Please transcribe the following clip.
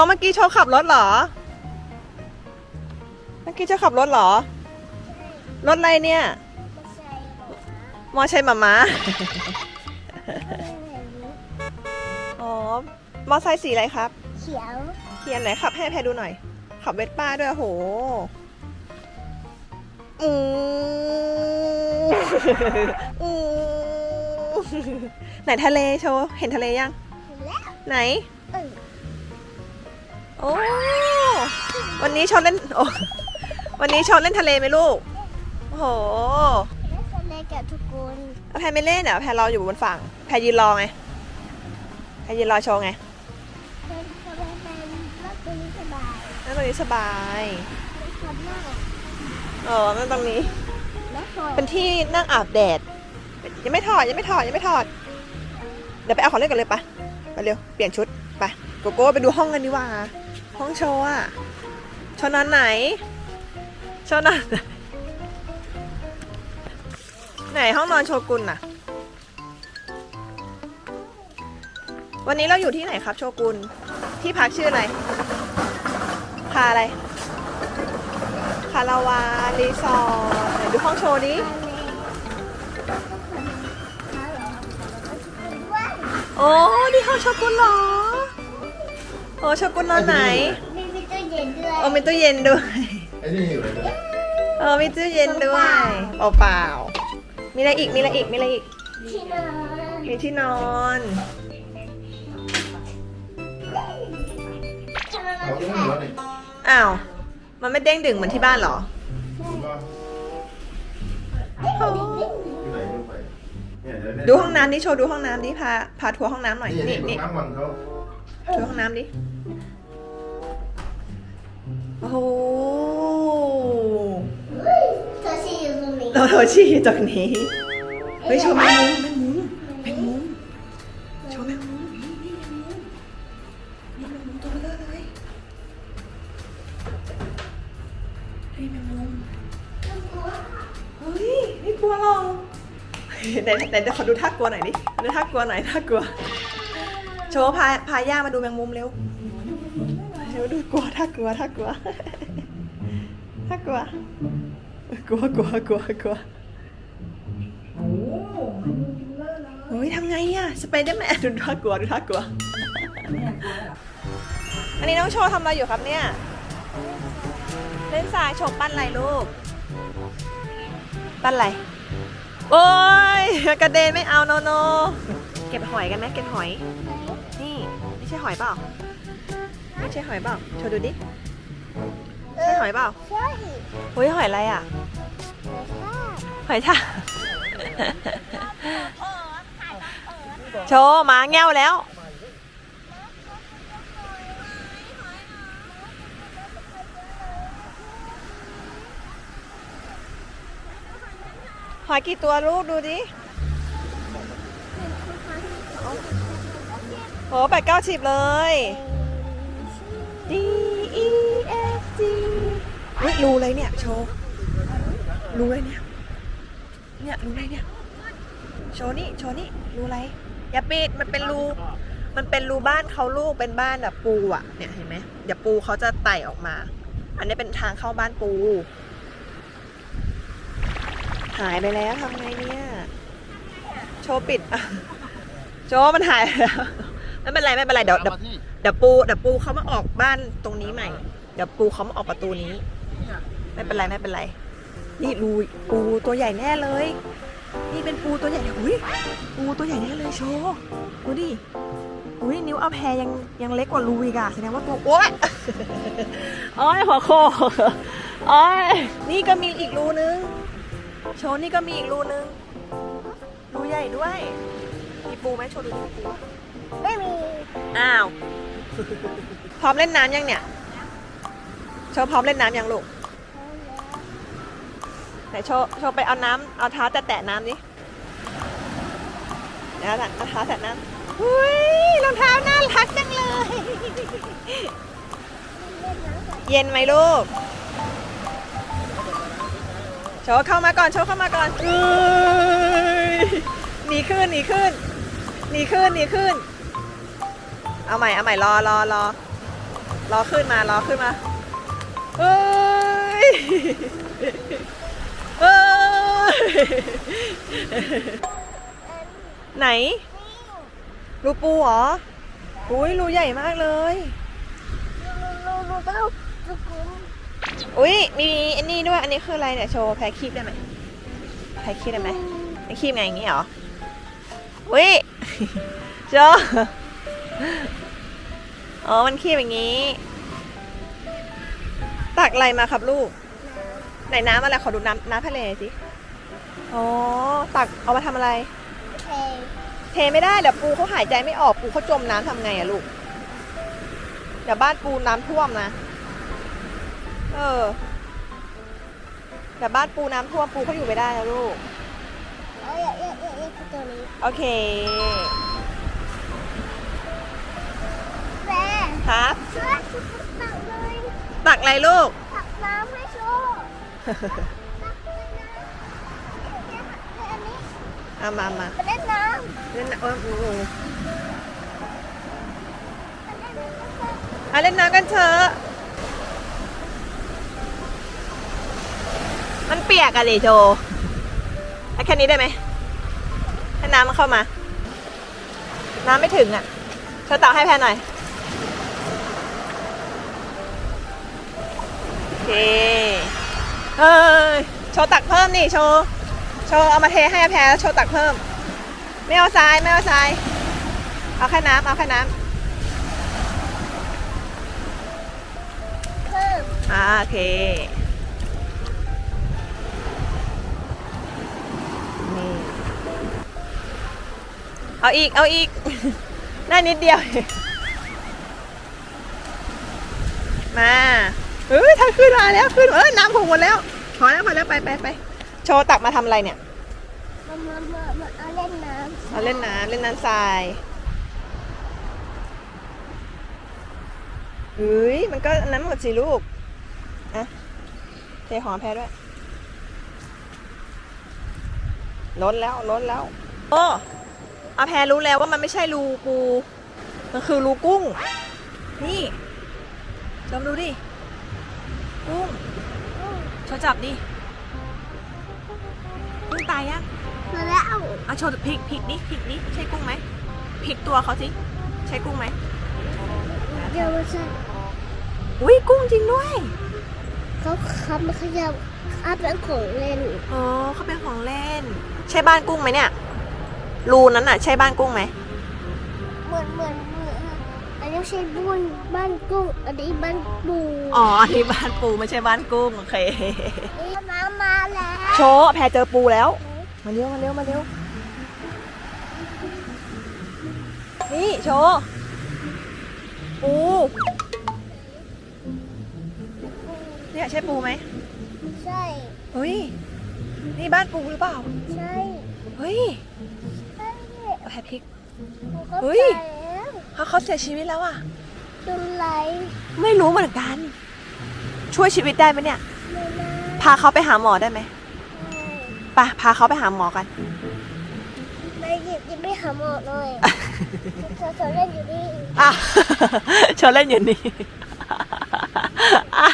ว์เมื่อกี้โชว์ขับรถเหรอ เมื่อกี้โชว์ขับรถเหรอ รถอะไรเนี่ย มอใช่หมาม้าอ๋อ มอไซค์สีอะไรครับ เขียวเขียนไหนขับให้แพรดูหน่อย ขับเวสป้าด้วยโอ้โหอืมอืมไหนทะเลโชว์ เห็นทะเลยังแล้วไหนเออ โอ้ วันนี้โชว์เล่นโอ้วันนี้โชว์เล่นทะเลไหมลูก โอ้โหแล้วทะเลกับทุกคนแพรไม่เล่นอะแพรรออยู่บนฝั่ง แพรยืนรอไง แพรยืนรอโชว์ไงเป็นทะเลเป็นรถตัวนี้สบายนั่นตรงนี้สบายเป็นคนมากเออนั่นตรงนี้ และพอเป็นที่นั่งอาบแดด ยังไม่ถอดยังไม่ถอดยังไม่ถอด เดี๋ยวไปเอาของเล่นกันเลยไป ไปเร็ว เปลี่ยนชุด ไป โกโก้ไปดูห้องกันดีกว่า ห้องโชว์อะโชว์นอนไหน โชว์นอนไหนไหนห้องนอนโชกุนน่ะ วันนี้เราอยู่ที่ไหนครับโชกุน ที่พักชื่ออะไรพาอะไร คาราวานรีสอร์ทไหนดูห้องโชว์ดิโอ้นี่ห้องโชกุนเหรอ โอ้โชกุนนอนไหนมีมีตู้เย็นด้วยโอ้มีตู้เย็นด้วย ไอ้นี่อยู่ไหนเนี่ยเออมีตู้เย็นด้วยเปล่าเปล่าๆมีอะไรอีกมีอะไรอีกมีอะไรอีก ที่นอนมีที่นอน ทำไมมัเอานที่แข็หัวงนี่อ้าว มันไม่เด้งดึงเหมือนที่บ้านเหรอดูว่าโอ้อยู่ไหนดูไปเนี่ยเยวดูห้องน้ำดิโชว์ดูห้องน้ำดิพาพาทัวร์ห้องน้ำหน่อยนี่นี่นี่นี่น้ำมันเขาทัวร์ห้องน้ำดิ โอ้โหเธอชีอยู่ตรงนี้เราโทรชี้จากนี้เฮ้ยโชว์แมงมุมแมงมุมแมงมุมโชว์แมงมุมนี่นี่แมงมุมนี่แมงมุมตัวเบลอเลยเฮ้ยแมงมุมเฮ้ยไม่กลัวหรอกไหนไหนเดี๋ยวขอดูท่ากลัวหน่อยดิดูท่ากลัวหน่อยท่ากลัวโชว์พาพาย่ามาดูแมงมุมเร็ว เร็วดูกลัวท่ากลัวท่ากลัวท่ากลัวกลัวกลัวกลัวกลัวโอ้ยทำไงอะสไปเดอร์แมนดูท่ากลัวดูท่ากลัว อันนี้น้องโชว์ทำอะไรอยู่ครับเนี่ย เล่นทรายโชว์ปั้นอะไรลูก ปั้นอะไร โอ้ยกระเด็นไม่เอาโนโน เก็บหอยกันไหมเก็บหอย นี่ ไม่ใช่หอยเปล่า ไม่ใช่หอยเปล่าโชว์ดูดิใช่หอยเปล่าใช่เฮ้ยหอยอะไรอะหอยทากโชว์หมาแง้วแล้วหอยกี่ตัวลูกดูดิโหแปดเก้าสิบเลย D E F G เฮ้ยรูอะไรเนี่ย โชว์รูอะไรเนี่ย เนี่ยรูอะไรเนี่ย โชว์นี่โชว์นี่รูอะไรอย่าปิดมันเป็นรูมันเป็นรูบ้านเขาลูกเป็นบ้านแบบปูอะเนี่ยเห็นไหมเดี๋ยวปูเขาจะไต่ออกมา อันนี้เป็นทางเข้าบ้านปู หายไปแล้วทำไงเนี่ย โชว์ปิดอะโชว์มันหายไปแล้วไม่เป็นไรไม่เป็นไรเดี๋ยวเดี๋ยว เดี๋ยวปูเดี๋ยวปูเขามาออกบ้านตรงนี้ใหม่ เดี๋ยวปูเขามาออกประตูนี้ ไม่เป็นไรไม่เป็นไร นี่รูปูตัวใหญ่แน่เลย นี่เป็นปูตัวใหญ่อุ้ยปูตัวใหญ่แน่เลยโชว์ดูดิอุ้ยนิ้วเอาแพรยังยังเล็กกว่ารูอีกอะแสดงว่าตัวโอ๊ยโอ้ยหัวโคโอ้ยนี่ก็มีอีกรูนึง โชว์นี่ก็มีอีกรูนึง รูใหญ่ด้วย มีปูไหมโชว์ดูมีปูอะไม่มี อ้าว พร้อมเล่นน้ำยังเนี่ยโชว์พร้อมเล่นน้ำยังลูกไหนโชว์โชว์ไปเอาน้ำเอาเท้าแตะแตะน้ำดิเดี๋ยวนะเอาเท้าแตะน้ำอุ้ยรองเท้าน่ารักจังเลย เย็นไหมลูกโชว์เข้ามาก่อนโชว์เข้ามาก่อนเอ้ยหนีขึ้นหนีขึ้นหนีขึ้นหนีขึ้น เอาใหม่เอาใหม่รอรอรอรอขึ้นมารอขึ้นมาเฮ้ยเฮ้ยไหนรูปูเหรออุ้ยรูใหญ่มากเลยลูลูต้องลูกกุ้งอุ้ยมีอันนี้ด้วยอันนี้คืออะไรเนี่ยโชว์แพ็คคีบได้ไหมแพ็คคีบได้ไหมแพ็คคีบไงอย่างงี้เหรออุ้ยโชว์ อ๋อ มันคีบอย่างนี้ ตักอะไรมาครับลูก ไหนน้ำอะไรขอดูน้ำน้ำทะเลสิ อ๋อ ตักเอามาทำอะไร เทเทไม่ได้เดี๋ยวปูเขาหายใจไม่ออกปูเขาจมน้ำทำไงอะลูก เดี๋ยวบ้านปูน้ำท่วมนะ เออเดี๋ยวบ้านปูน้ำท่วมปูเขาอยู่ไม่ได้นะลูก เอ้ยเอ้ยเอ้ยเอ้ยคือตัวนี้ โอเค ครับช่วยชุดตักเลยตักอะไรลูก ตักน้ำให้โชว์ตักเลยนะเนี่ยอันนี้เอามามาไปเล่นน้เล่นน้ำเออโอ้โหำไปเล่นน้ำมาเล่นน้ำกันเถอะมันเปียกอะดิโจเอาแค่นี้ได้ไหมให้น้ำมันเข้ามา น้ำไม่ถึงอะเธอตักให้แพนหน่อย เคเอ้ยโชว์ตักเพิ่มนี่โชว์ โชว์เอามาเทให้อาแพรแล้วโชว์ตักเพิ่ม ไม่เอาทรายไม่เอาทราย เอาแค่น้ำเอาแค่น้เพิ่มำอ่าโอเค นี่ เอาอีกเอาอีกได้นิดเดียว มา เฮ้ยถ้าขึ้นมาแล้วขึ้นเอ้ยน้ำหกหมดแล้วพอแล้วพอแล้วไปไปไปโชว์ตักมาทำอะไรเนี่ยมามามามาเอาเล่นน้เอาเล่นน้ำเล่นน้ำทรายเฮ้ยมันก็อันนั้นหมดสิลูกอะเทหอมแพ้ด้วยล้นแล้วล้นแล้วโอ้อาแพรรู้แล้วว่ามันไม่ใช่รูปู มันคือรูกุ้ง นี่ชมดูดิ กุ้งโชว์จับดิ กุ้งตายยังำมาแล้วอะโชว์พลิกพลิกดิพลิกดิใช่กุ้งไหมพลิกตัวเขาสิ ใช่กุ้งไหมเดี๋ยวมันจะอุ้ยกุ้งจริงด้วย เขาขับมาขยับอัพเป็นของเล่นอ๋อเขาเป็นของเล่น ใช่บ้านกุ้งไหมเนี่ย รูนั้นน่ะ ใช่บ้านกุ้งไหม เหมือนเหมือน ใช่บ้านบ้านกุ้งอันนี้บ้านปูอ๋ออันนี้บ้านปูไม่ใช่บ้านกุ้งโอเคนี่น้ำมาแล้วโชว์แพรเจอปูแล้ว มาเร็วมาเร็วมาเร็วนี่โชว์ปูเนี่ยใช่ปูไหมใช่เฮ้ยนี่บ้านปูหรือเปล่า ใช่เฮ้ยใช่แพรพริกหนูเข้าเฮ้ยใจแล้ว เขาเขาเสียชีวิตแล้วอะตรงไหนไม่รู้เหมือนกัน ช่วยชีวิตได้ไหมเนี่ย ไม่นะพาเขาไปหาหมอได้ไหมไปพาเขาไปหาหมอกันไปหยิบหยิบไปหาหมอหน่อยเธอเธอเล่นอยู่นี่ อะ ชวนเล่นอยู่นี่อะ